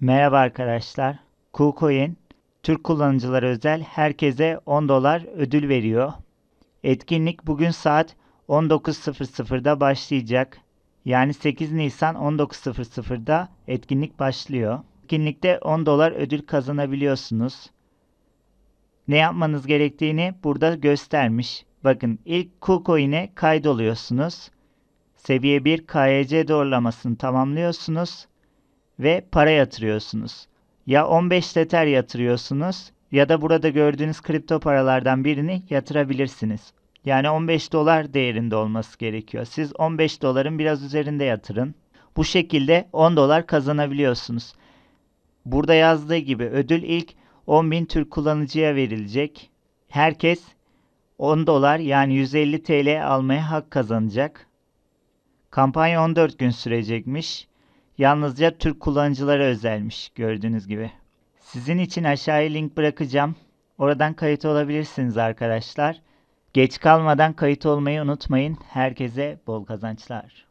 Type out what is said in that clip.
Merhaba arkadaşlar. KuCoin, Türk kullanıcılara özel herkese 10 dolar ödül veriyor. Etkinlik bugün saat 19.00'da başlayacak. Yani 8 Nisan 19.00'da etkinlik başlıyor. Etkinlikte 10 dolar ödül kazanabiliyorsunuz. Ne yapmanız gerektiğini burada göstermiş. Bakın ilk KuCoin'e kaydoluyorsunuz. Seviye 1 KYC doğrulamasını tamamlıyorsunuz ve para yatırıyorsunuz. Ya 15 Tether yatırıyorsunuz ya da burada gördüğünüz kripto paralardan birini yatırabilirsiniz. Yani 15 dolar değerinde olması gerekiyor. Siz 15 doların biraz üzerinde yatırın. Bu şekilde 10 dolar kazanabiliyorsunuz. Burada yazdığı gibi ödül ilk 10.000 Türk kullanıcıya verilecek. Herkes 10 dolar yani 150 TL almaya hak kazanacak. Kampanya 14 gün sürecekmiş. Yalnızca Türk kullanıcılara özelmiş gördüğünüz gibi. Sizin için aşağıya link bırakacağım. Oradan kayıt olabilirsiniz arkadaşlar. Geç kalmadan kayıt olmayı unutmayın. Herkese bol kazançlar.